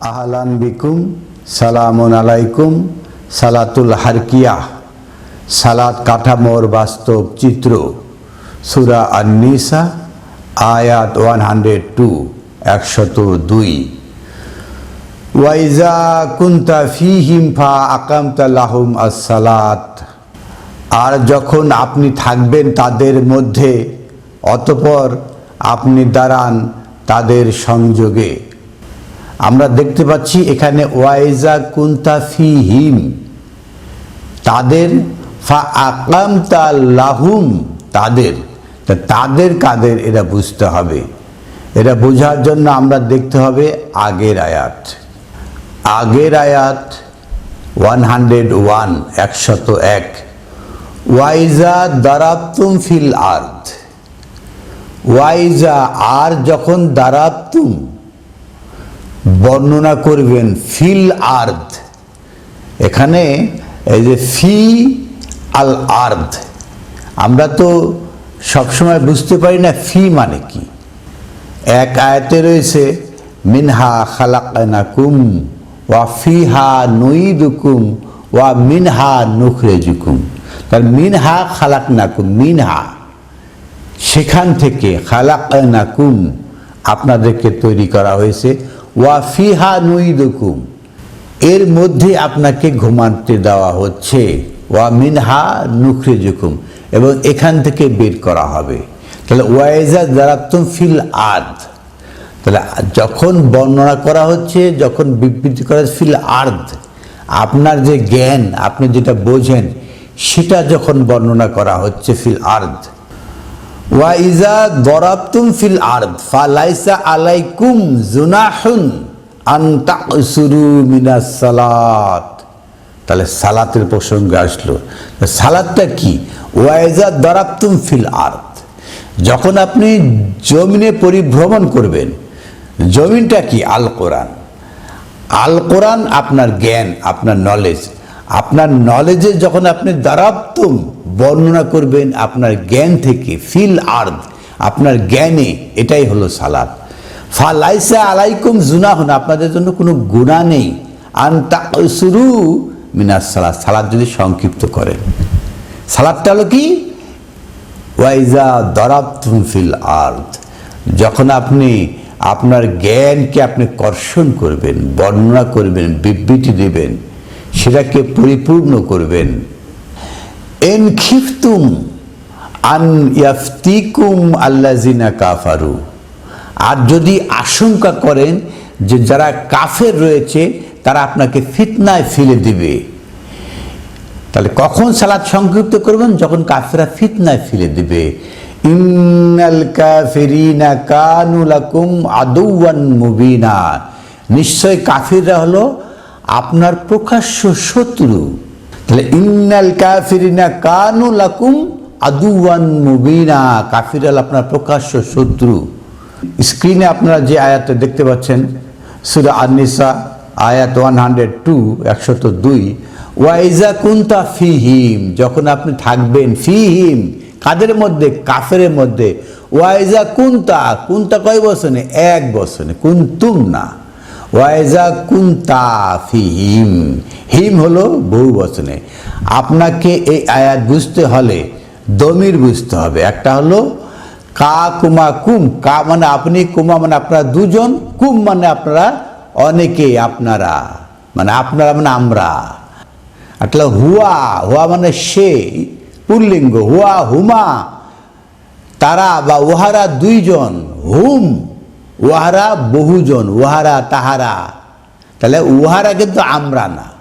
আহলান বিকুম, সালামুন আলাইকুম, সালাতুল হারকিয়া সালাত কাঠামোর বাস্তব চিত্র, সুরা আন্নিসা, আয়াত ওয়ান হান্ড্রেড টু, একশত দুই। ওয়াইজা কুন্তা ফা আকামতা লাহুম আসসালাত। আর যখন আপনি থাকবেন তাদের মধ্যে, অতপর আপনি দাঁড়ান তাদের সংযোগে। আমরা দেখতে পাচ্ছি এখানে, ওয়াইজা কুন্তা ফি হিম তাদের, ফা আকামতা লাহুম, তাদের। তা তাদের কাদের এটা বুঝতে হবে। এটা বোঝার জন্য আমরা দেখতে হবে আগের আয়াত। আগের আয়াত ওয়ান হান্ড্রেড ওয়ান, একশত এক। ওয়াইজা দারাবতুম ফিল আর্থ ওয়াইজা আর যখন দারাবতুম বর্ণনা করবেন ফিল আর্থ এখানে এই যে ফি আল আর্থ আমরা তো সবসময় বুঝতে পারি না ফি মানে কি। এক আয়াতে রয়েছে, মিনহা খালাকানাকুম ওয়া ফিহা নুইদুকুম ওয়া মিনহা নুখরেজুকুম। তার মিনহা খালাকনাকুম, মিনহা। সেখান থেকে খালাকানাকুম আপনাদেরকে তৈরি করা হয়েছে। ওয়া ফিহা নুইদুকুম, এর মধ্যে আপনাকে ঘুমাতে দেওয়া হচ্ছে। ওয়া মিনহা নুখরেজুকুম, এবং এখান থেকে বের করা হবে। তাহলে ওয়াইজা দারাতুম ফিল আদ তাহলে যখন বর্ণনা করা হচ্ছে, যখন বিবৃতি করা হচ্ছে ফিল আর্ধ আপনার যে জ্ঞান, আপনি যেটা বোঝেন, সেটা যখন বর্ণনা করা হচ্ছে ফিল আর্ধ ওয়াইজা দরাবতুম ফিল আর্দ, ফালাইসা আলাইকুম জুনাহুন আন তাকসুরু মিনাস সালাত। তাহলে সালাতের প্রসঙ্গে আসলো। সালাদটা কি? ওয়াইজা দরাবতুম ফিল আর্দ। যখন আপনি জমিনে পরিভ্রমণ করবেন, জমিনটা কি? আল কোরআন। আল কোরআন আপনার জ্ঞান, আপনার নলেজ আপনার নলেজে যখন আপনি দারাবতুম বর্ণনা করবেন আপনার জ্ঞান থেকে, ফিল আর্দ আপনার জ্ঞানে এটাই হলো সালাদ। ফালাইসা আলাইকুম জুনাহুন, আপনাদের জন্য কোনো গুণা নেই। আনতা শুরু মিনাস সালাদ সালাদ যদি সংক্ষিপ্ত করেন সালাদটা হলো কি? ওয়াইজা দরাবতুম ফিল আর্দ যখন আপনি আপনার জ্ঞানকে আপনি কর্ষণ করবেন, বর্ণনা করবেন, বিবৃতি দেবেন, সেটাকে পরিপূর্ণ করবেন। এন খিফতুম আন ইয়াফতিকুম আল্লাজিনা কাফারু। আর যদি আশঙ্কা করেন যে যারা কাফের রয়েছে, তারা আপনাকে ফিতনায় ফেলে দিবে। তাহলে কখন সালাদ সংক্ষিপ্ত করবেন? যখন কাফেরা ফিতনায় ফেলে দিবে। ইন্নাল কাফিরিনা কানু লাকুম আদৌয়ান মুবিনা। নিশ্চয় কাফিররা হলো আপনার প্রকাশ্য শত্রু। তাহলে ইন্নাল কাফিরিনা কানু লাকুম আদুয়ান মুবিনা। কাফির হল আপনার প্রকাশ্য শত্রু। স্ক্রিনে আপনারা যে আয়াতটা দেখতে পাচ্ছেন, সুরা আনিসা আয়াত ওয়ান হান্ড্রেড টু একশত দুই। ওয়াইজা কুন্তা ফিহিম, যখন আপনি থাকবেন ফিহিম, কাদের মধ্যে? কাফের মধ্যে। ওয়াইজা কুন্তা কুন্তা কয় বছরে এক বছরে কুন্তুম না। ওয়াইজা কুন্তা ফিহিম। হিম হলো বহু বচনে। আপনাকে এই আয়াত বুঝতে হলে দমির বুঝতে হবে। একটা হলো কা কুমা কুম। কা মানে আপনি, কুমা মানে আপনারা দুজন, কুম মানে আপনারা অনেকে আপনারা। মানে আপনারা মানে আমরা। একটা হুয়া হুয়া মানে সে, পুল্লিঙ্গ। হুয়া, হুমা, তারা বা উহারা দুইজন। হুম উহারা বহুজন, উহারা তাহারা। তাহলে উহারা কিন্তু আমরা না।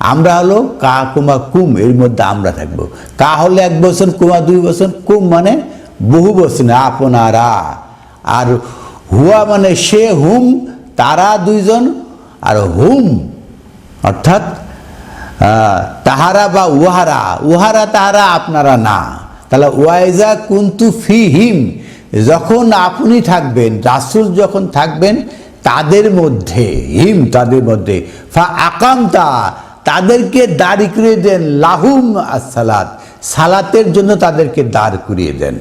আমরা হলো কা, কুমা, কুম, এর মধ্যে আমরা থাকব। কা হলে এক বছর কুমা দুই বছর কুম মানে বহু বছর আপনারা। আর হুয়া মানে সে, হুম, তারা দুইজন, আর হুম, অর্থাৎ তাহারা বা উহারা। উহারা, তাহারা, আপনারা না। তাহলে ওয়াইজা কুন্তু ফি হিম যখন আপনি থাকবেন, রাসুল যখন থাকবেন, তাদের মধ্যে, হিম তাদের মধ্যে, ফা আকামতা, তাদেরকে দাঁড়ি করিয়ে দেন, লাহুম সালাত সালাতের জন্য তাদেরকে দাঁড় করিয়ে দেন।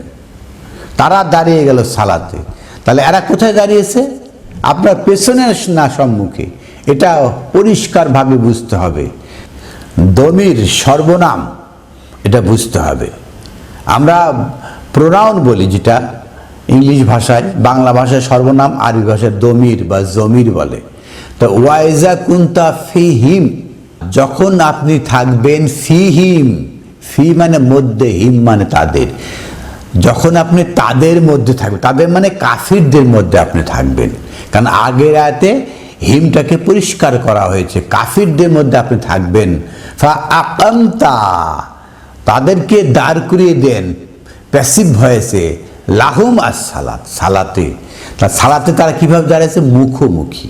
তারা দাঁড়িয়ে গেল সালাতে। তাহলে এরা কোথায় দাঁড়িয়েছে? আপনার পেছনে না সম্মুখে। এটা পরিষ্কারভাবে বুঝতে হবে। দমির সর্বনাম এটা বুঝতে হবে। আমরা প্রোনাউন বলি যেটা ইংলিশ ভাষায়, বাংলা ভাষায় সর্বনাম আরবি ভাষায় দমির বা জমির বলে। তো ওয়াইজা কুন্তা ফি হিম যখন আপনি থাকবেন ফি হিম ফি মানে মধ্যে, হিম মানে তাদের। যখন আপনি তাদের মধ্যে থাকবেন, তাদের মানে কাফিরদের মধ্যে আপনি থাকবেন। কারণ আগের আয়তে হিমটাকে পরিষ্কার করা হয়েছে, কাফিরদের মধ্যে আপনি থাকবেন। ফা আকান্তা তাদেরকে দাঁড় করিয়ে দেন, প্যাসিভ ভয়েসে। লাহুম আর সালাত, সালাতে। সালাতে তারা কীভাবে দাঁড়িয়েছে মুখোমুখি।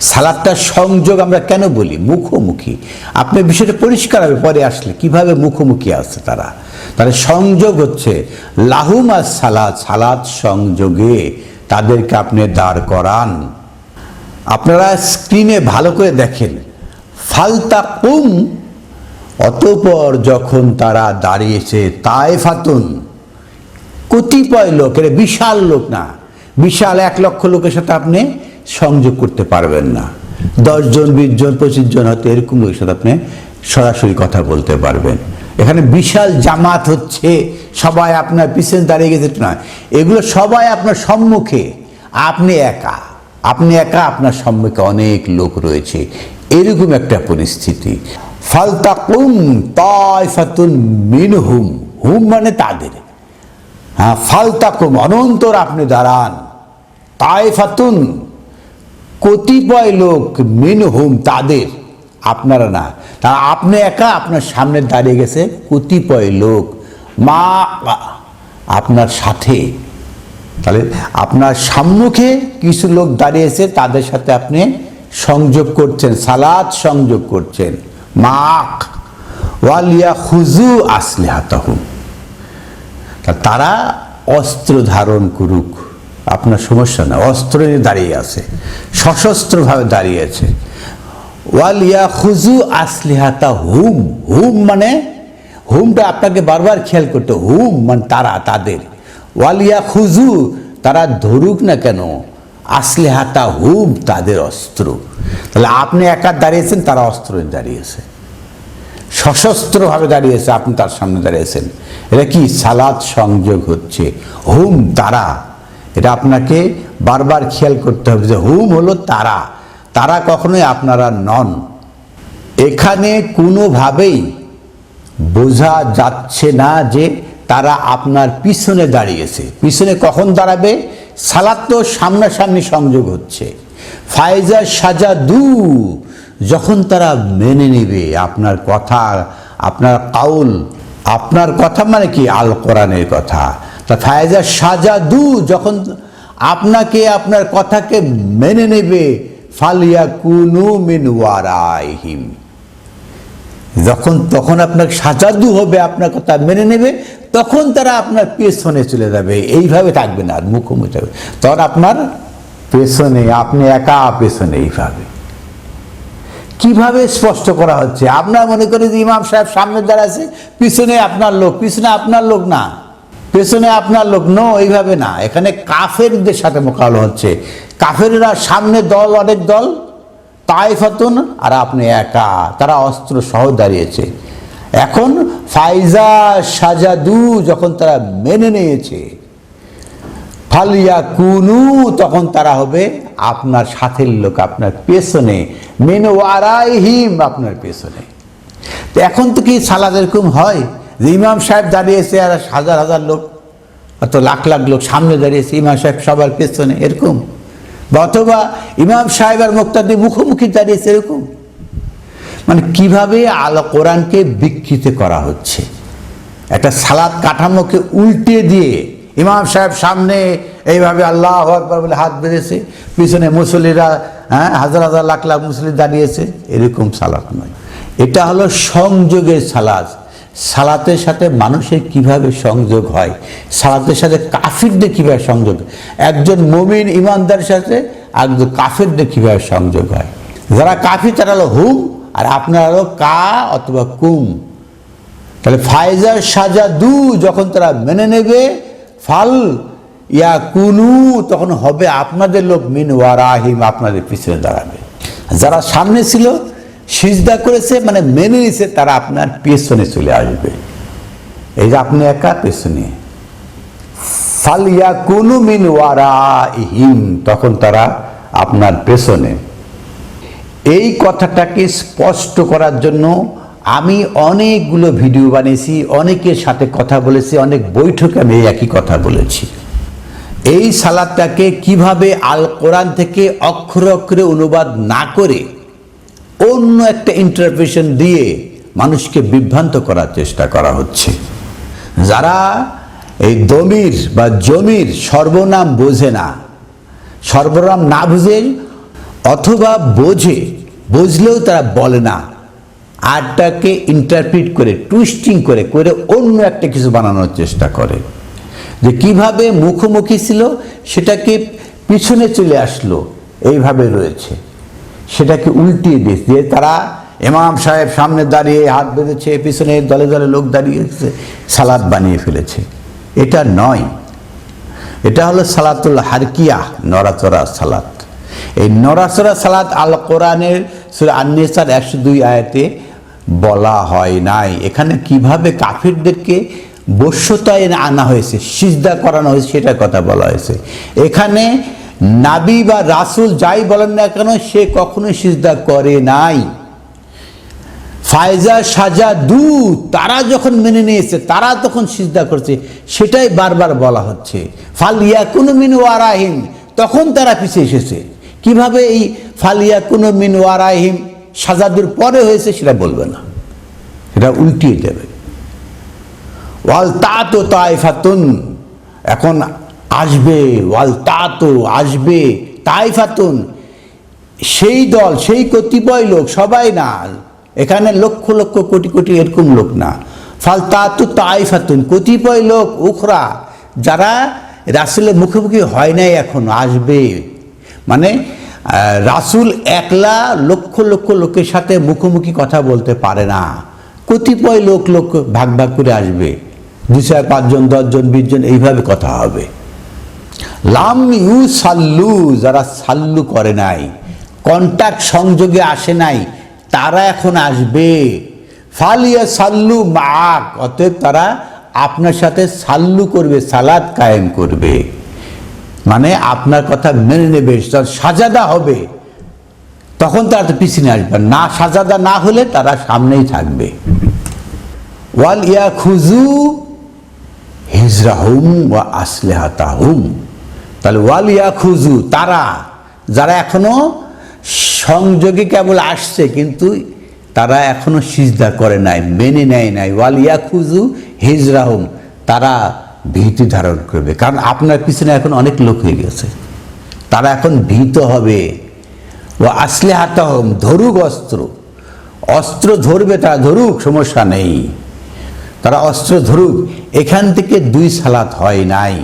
সালাদটার সংযোগ আমরা কেন বলি? মুখোমুখি। আপনি বিষয়টা পরিষ্কার হবে, পরে আসলে কীভাবে মুখোমুখি আছে তারা? তাহলে সংযোগ হচ্ছে, লাহুম আর সালাদ সালাদ সংযোগে তাদেরকে আপনি দাঁড় করান। আপনারা স্ক্রিনে ভালো করে দেখেন ফালতা কুম অতপর যখন তারা দাঁড়িয়েছে তাই ফাতুন কতিপয় লোক এটা বিশাল লোক না, বিশাল এক লক্ষ লোকের সাথে আপনি সংযোগ করতে পারবেন না। দশজন বিশ জন, পঁচিশ জন হয়তো এরকম লোকের সাথে আপনি সরাসরি কথা বলতে পারবেন। এখানে বিশাল জামাত হচ্ছে, সবাই আপনার পিছনে দাঁড়িয়ে গেছে নয়। এগুলো সবাই আপনার সম্মুখে। আপনি একা আপনি একা, আপনার সম্মুখে অনেক লোক রয়েছে। এরকম একটা পরিস্থিতি। ফালতাকুম তাইফাতুন মিনহুম, হুম মানে তাদের। হ্যাঁ ফালতাকুম অনন্তর আপনি দাঁড়ান। তাইফাতুন কতিপয় লোক মিন হুম তাদের, আপনারা না। তারা আপনি একা আপনার সামনে দাঁড়িয়ে গেছে, কতিপয় লোক, মা আপনার সাথে। তাহলে আপনার সম্মুখে কিছু লোক দাঁড়িয়েছে তাদের সাথে আপনি সংযোগ করছেন সালাদ সংযোগ করছেন। মাক ওয়ালিয়া খুজু আসলে হাতাহুম তারা অস্ত্র ধারণ করুক। আপনার সমস্যা না, অস্ত্র নিয়ে দাঁড়িয়ে আছে, সশস্ত্রভাবে দাঁড়িয়ে আছে। ওয়ালিয়া খুজু আসলিহাতা হুম হুম মানে হুমটা আপনাকে বারবার খেয়াল করতে হুম মানে তারা, তাদের। ওয়ালিয়া খুজু তারা ধরুক না কেন আসলে হাতা হুম তাদের অস্ত্র। তাহলে আপনি একা দাঁড়িয়েছেন, তারা অস্ত্র দাঁড়িয়েছে সশস্ত্রভাবে দাঁড়িয়েছে, আপনি তার সামনে দাঁড়িয়েছেন। এটা কি সালাদ সংযোগ হচ্ছে? হুম, তারা। এটা আপনাকে বারবার খেয়াল করতে হবে যে হুম হলো তারা। তারা কখনোই আপনারা নন। এখানে কোনোভাবেই বোঝা যাচ্ছে না যে তারা আপনার পিছনে দাঁড়িয়েছে। পিছনে কখন দাঁড়াবে? সালাদ তো সামনাসামনি সংযোগ হচ্ছে। ফায়জা সাজা দু যখন তারা মেনে নেবে আপনার কথা, আপনার কাউল, আপনার কথা মানে কি? আল কোরআনের কথা। তা ফায়জা সাজা দু যখন আপনাকে, আপনার কথাকে মেনে নেবে ফালিয়া কুনু মিন ওয়ারাইহিম। যখন, তখন আপনার সাজাদু হবে, আপনার কথা মেনে নেবে, তখন তারা আপনার পেছনে চলে যাবে। এইভাবে থাকবে না, আর মুখোমুখি থাকবে। তখন আপনার পেছনে, আপনি একা পেছনে এইভাবে। কীভাবে স্পষ্ট করা হচ্ছে? আপনার মনে করেন যে ইমাম সাহেব সামনে দাঁড়াচ্ছে পিছনে আপনার লোক, পিছনে আপনার লোক না। পেছনে আপনার লোক, নো, এইভাবে না। এখানে কাফেরদের সাথে মোকাবিলা হচ্ছে। কাফেররা সামনে দল, অনেক দল, তাইফাতুন, আর আপনি একা। তারা অস্ত্র সহ দাঁড়িয়েছে। এখন ফাইজা সাজাদু যখন তারা মেনে নিয়েছে ফালিয়া কুনু তখন তারা হবে আপনার সাথের লোক আপনার পেছনে। মেনু আরাইহিম আপনার পেছনে। তো এখন তো কি সালাদ এরকম হয়? যে ইমাম সাহেব দাঁড়িয়েছে আর হাজার হাজার লোক, অত লাখ লাখ লোক সামনে দাঁড়িয়েছে, ইমাম সাহেব সবার পেছনে, এরকম? অথবা ইমাম সাহেব আর মুক্তাদি মুখোমুখি দাঁড়িয়েছে, এরকম? মানে কীভাবে আলো কোরআনকে বিকৃত করা হচ্ছে? একটা সালাদ কাঠামোকে উল্টে দিয়ে ইমাম সাহেব সামনে এইভাবে আল্লাহ আকবর বলে হাত বেঁধেছে। পিছনে মুসলিরা হ্যাঁ হাজার হাজার লাখ লাখ মুসল্লি দাঁড়িয়েছে। এরকম সালাদ নয়। এটা হলো সংযোগের সালাদ সালাতের সাথে মানুষের কীভাবে সংযোগ হয়? সালাতের সাথে কাফিরদের কীভাবে সংযোগ? একজন মমিন ইমানদারের সাথে একজন কাফিরদের কীভাবে সংযোগ হয়? যারা কাফি তারা হলো হুম, আর আপনারা হলো কা অথবা কুম। তাহলে ফাইজার সাজা দু যখন তারা মেনে নেবে, ফাল ইয়া কুনু তখন হবে আপনাদের লোক, মিন ওয়ারাহিম, আপনাদের পিছনে দাঁড়াবে। যারা সামনে ছিল, সিজদা করেছে মানে মেনে নিছে, তারা আপনার পেছনে চলে আসবে। এই যে আপনি একা পেছনে। ফালিয়া কোনো মিন ওয়ারাহিম, তখন তারা আপনার পেছনে। এই কথাটাকে স্পষ্ট করার জন্য আমি অনেকগুলো ভিডিও বানিয়েছি, অনেকের সাথে কথা বলেছি, অনেক বৈঠকে আমি এই একই কথা বলেছি। এই সালাদটাকে কীভাবে আল কোরআন থেকে অক্ষরে অক্ষরে অনুবাদ না করে অন্য একটা ইন্টারপ্রেশন দিয়ে মানুষকে বিভ্রান্ত করার চেষ্টা করা হচ্ছে। যারা এই দমির বা জমির সর্বনাম বোঝে না, সর্বনাম না বুঝে অথবা বোঝে, বুঝলেও তারা বলে না, আরটাকে ইন্টারপ্রিট করে টুইস্টিং করে করে অন্য একটা কিছু বানানোর চেষ্টা করে। যে কীভাবে মুখোমুখি ছিল, সেটাকে পিছনে চলে আসলো, এইভাবে রয়েছে। সেটাকে উল্টিয়ে দিয়েছে দিয়ে তারা ইমাম সাহেব সামনে দাঁড়িয়ে হাত বেঁধেছে, পিছনে দলে দলে লোক দাঁড়িয়েছে সালাদ বানিয়ে ফেলেছে। এটা নয়। এটা হলো সালাতুল হারকিয়া, নড়াচড়া সালাত। এই নড়াচড়া সালাত আল কোরআনের সুরা আন্নেসার একশো দুই আয়াতে বলা হয় নাই। এখানে কীভাবে কাফিরদেরকে বশ্যতায় আনা হয়েছে, সিজদা করানো হয়েছে, সেটার কথা বলা হয়েছে। এখানে নাবি বা রাসুল যাই বলেন না কেন, সে কখনোই সিজদা করে নাই। ফায়জা, সাজা দু তারা যখন মেনে নিয়েছে, তারা তখন সিজদা করছে, সেটাই বারবার বলা হচ্ছে। ফালিয়া কোনো মিন ওয়ারাহিম তখন তারা পিছিয়ে এসেছে। কীভাবে এই ফালিয়া কোনো মিন ওয়ারাহিম সাজাদুর পরে হয়েছে সেটা বলবে না। এটা উল্টিয়ে দেবে। ওয়াল তা তো তাইফাতুন। এখন আসবে, ওয়াল তা তো আসবে তাইফাতুন। সেই দল, সেই কতিপয় লোক, সবাই না। এখানে লক্ষ লক্ষ কোটি কোটি এরকম লোক না। ফাল তা তো তাইফাতুন, কতিপয় লোক, উখরা, যারা রাসুলের মুখোমুখি হয় নাই এখন, আসবে। মানে রাসুল একলা লক্ষ লক্ষ লোকের সাথে মুখোমুখি কথা বলতে পারে না। কতিপয় লোক লোক ভাগ ভাগ করে আসবে। দু চার, পাঁচজন, দশজন, বিশজন, এইভাবে কথা হবে। লাম ইউ সাল্লু যারা সাল্লু করে নাই কন্ট্যাক্ট সংযোগে আসে নাই, তারা এখন আসবে। ফালিয়া সাল্লু মাক অতএব তারা আপনার সাথে সাল্লু করবে সালাদ কায়েম করবে। মানে আপনার কথা মেনে নেবে সাজাদা হবে। তখন তারা তো পিছনে আসবে, না সাজাদা না হলে তারা সামনেই থাকবে। ওয়াল ইয়া খুজু হিজরাহুম ওয়া আসলেহাতাহুম। তাহলে ওয়াল ইয়া খুজু তারা, যারা এখনও সংযোগে কেবল আসছে, কিন্তু তারা এখনও সিজদা করে নাই, মেনে নেয় নাই। ওয়াল ইয়া খুজু হিজরাহুম, তারা ভীতি ধারণ করবে। কারণ আপনার পিছনে এখন অনেক লোক হয়ে গেছে। তারা এখন ভীত হবে। ও আসলে হাতাহম ধরুক অস্ত্র। অস্ত্র ধরবে তারা, ধরুক, সমস্যা নেই। তারা অস্ত্র ধরুক, এখান থেকে দুই সালাত হয় নাই।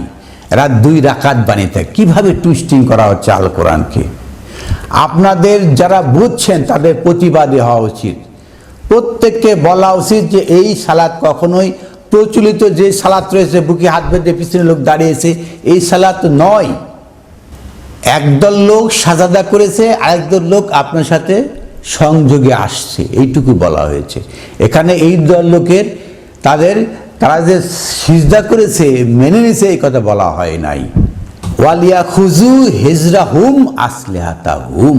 এরা দুই রাকাত বানিয়ে থাকে কীভাবে টুইস্টিং করা হচ্ছে আল কোরআনকে আপনাদের যারা বুঝছেন, তাদের প্রতিবাদী হওয়া উচিত। প্রত্যেককে বলা উচিত যে এই সালাত কখনোই প্রচলিত যে সালাত রয়েছে, বুকে হাত বেঁধে পিছনে লোক দাঁড়িয়েছে, এই সালাত নয়। একদল লোক সাজাদা করেছে, আরেকদল লোক আপনার সাথে সংযোগে আসছে। এইটুকু বলা হয়েছে। এখানে এই দল লোকের তাদের, তারা যে সিজদা করেছে, মেনে নিছে এই কথা বলা হয় নাই। ওয়ালিয়া খুজু হেজরা হুম আসলেহাতা হুম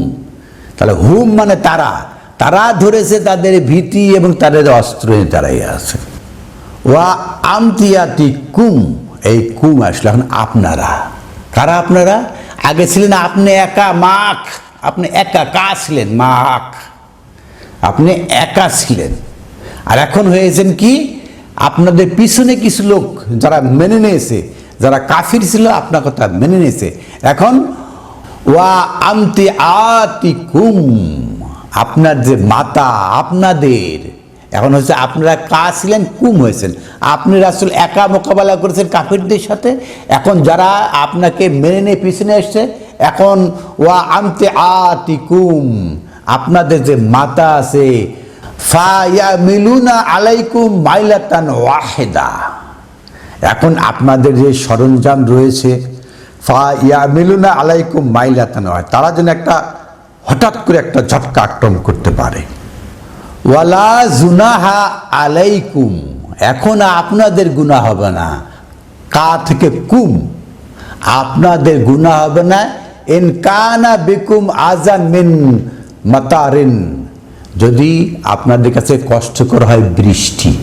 তাহলে হুম মানে তারা। তারা ধরেছে তাদের ভীতি এবং তাদের অস্ত্র নিয়ে তারাই আছে। ওয়া আমতিয়াতি কুম এই কুম আসলে। এখন আপনারা, কারা আপনারা? আগে ছিলেন আপনি একা মাখ আপনি একা, কা ছিলেন? মাখ আপনি একা ছিলেন। আর এখন হয়েছেন কি? আপনাদের পিছনে কিছু লোক যারা মেনে নিয়েছে, যারা কাফির ছিল আপনার কথা মেনে নিয়েছে। এখন, ওয়া আমতি আতি কুম আপনার যে মাতা, আপনাদের, এখন হচ্ছে আপনারা কা ছিলেন? কুম হয়েছেন। আপনি রাসুল একা মোকাবেলা করেছেন কাফিরদের সাথে। এখন যারা আপনাকে মেনে নিয়ে পিছনে এসছে, এখন ওয়া আমতে আতি কুম আপনাদের যে মাতা আছে মিলুনা আলাইকুম মাইলাতান ওয়াহেদা। এখন আপনাদের যে সরঞ্জাম রয়েছে ফা ইয়া মিলুনা আলাইকুম মাইলাতান ওয়াহেদা। তারা যেন একটা হঠাৎ করে একটা ঝটকা আক্রমণ করতে পারে। ওয়ালা জুনাহা আলাইকুম। এখন আপনাদের গুনাহ হবে না। কা থেকে কুম। আপনাদের গুনাহ হবে না। এন কানা বিকুম আজান মিন মাতারিন। যদি আপনাদের কাছে কষ্টকর হয় বৃষ্টি,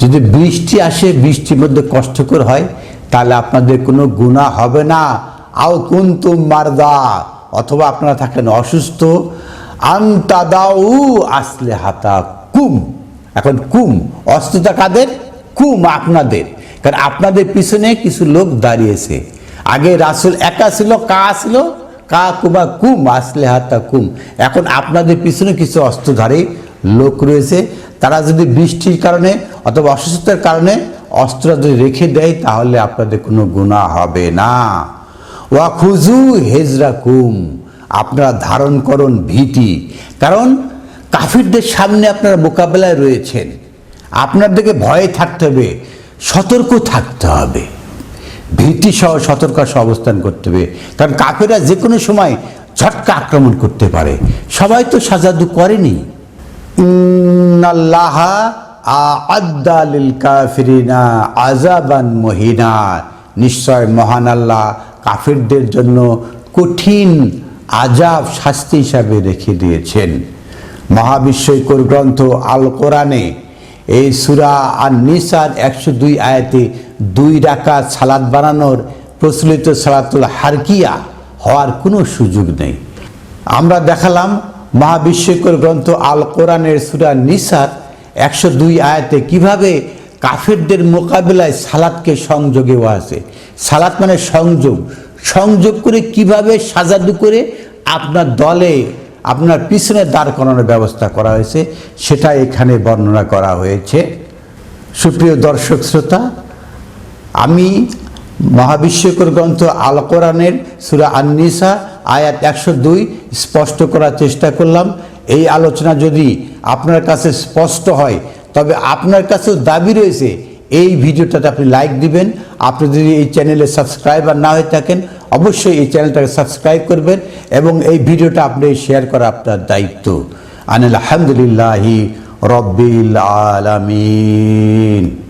যদি বৃষ্টি আসে, বৃষ্টির মধ্যে কষ্টকর হয়, তাহলে আপনাদের কোনো গুণা হবে না। আও কুন্তুম মারদা, অথবা আপনারা থাকেন অসুস্থ আন্তাদাউ আসলে হাতা কুম। এখন কুম অস্ত্রতা কাদের? কুম আপনাদের। কারণ আপনাদের পিছনে কিছু লোক দাঁড়িয়েছে। আগে রাসুল একা ছিল কা ছিল? কা কুবা কুম আসলে হাতা কুম এখন আপনাদের পিছনে কিছু অস্ত্রধারী লোক রয়েছে। তারা যদি বৃষ্টির কারণে অথবা অসুস্থতার কারণে অস্ত্র যদি রেখে দেয়, তাহলে আপনাদের কোনো গুণা হবে না। ওয়া খুজু হেজরা কুম আপনারা ধারণ করুন ভীতি। কারণ কাফিরদের সামনে আপনারা মোকাবেলায় রয়েছেন। আপনাদেরকে ভয়ে থাকতে হবে, সতর্ক থাকতে হবে। ভীতি সহ সতর্ক সহ অবস্থান করতে হবে। কারণ কাফেরা যে কোনো সময় ঝটকা আক্রমণ করতে পারে। সবাই তো সাজাদু করেনি। আযাবান মুহিনা। নিশ্চয় মহান আল্লাহ কাফিরদের জন্য কঠিন আজাব শাস্তি হিসাবে রেখে দিয়েছেন। মহাবিশ্বকর গ্রন্থ আল কোরআনে এই সুরা আর নিসার একশো দুই আয়াতে দুই রাকা সালাদ বানানোর প্রচলিত সালাতুল হারকিয়া হওয়ার কোনো সুযোগ নেই। আমরা দেখালাম মহাবিশ্বকর গ্রন্থ আল কোরআনের সুরা নিসার একশো দুই আয়াতে কীভাবে কাফেরদের মোকাবিলায় সালাদকে সংযোগেও আছে সালাত মানে সংযোগ। সংযোগ করে কীভাবে সাজাদু করে আপনার দলে, আপনার পিছনে দাঁড় করানোর ব্যবস্থা করা হয়েছে, সেটা এখানে বর্ণনা করা হয়েছে। সুপ্রিয় দর্শক শ্রোতা আমি মহাবিশ্বকর গ্রন্থ আল কোরআনের সুরা আননিসা, আয়াত একশো দুই, স্পষ্ট করার চেষ্টা করলাম। এই আলোচনা যদি আপনার কাছে স্পষ্ট হয়, তবে আপনার কাছেও দাবি রয়েছে, এই ভিডিওটাতে আপনি লাইক দিবেন। আপনি যদি এই চ্যানেলে সাবস্ক্রাইবার না হয়ে থাকেন, অবশ্যই এই চ্যানেলটাকে সাবস্ক্রাইব করবেন এবং এই ভিডিওটা আপনি শেয়ার করা আপনার দায়িত্ব। আনিল আলহামদুলিল্লাহি রব্বিল আলামিন।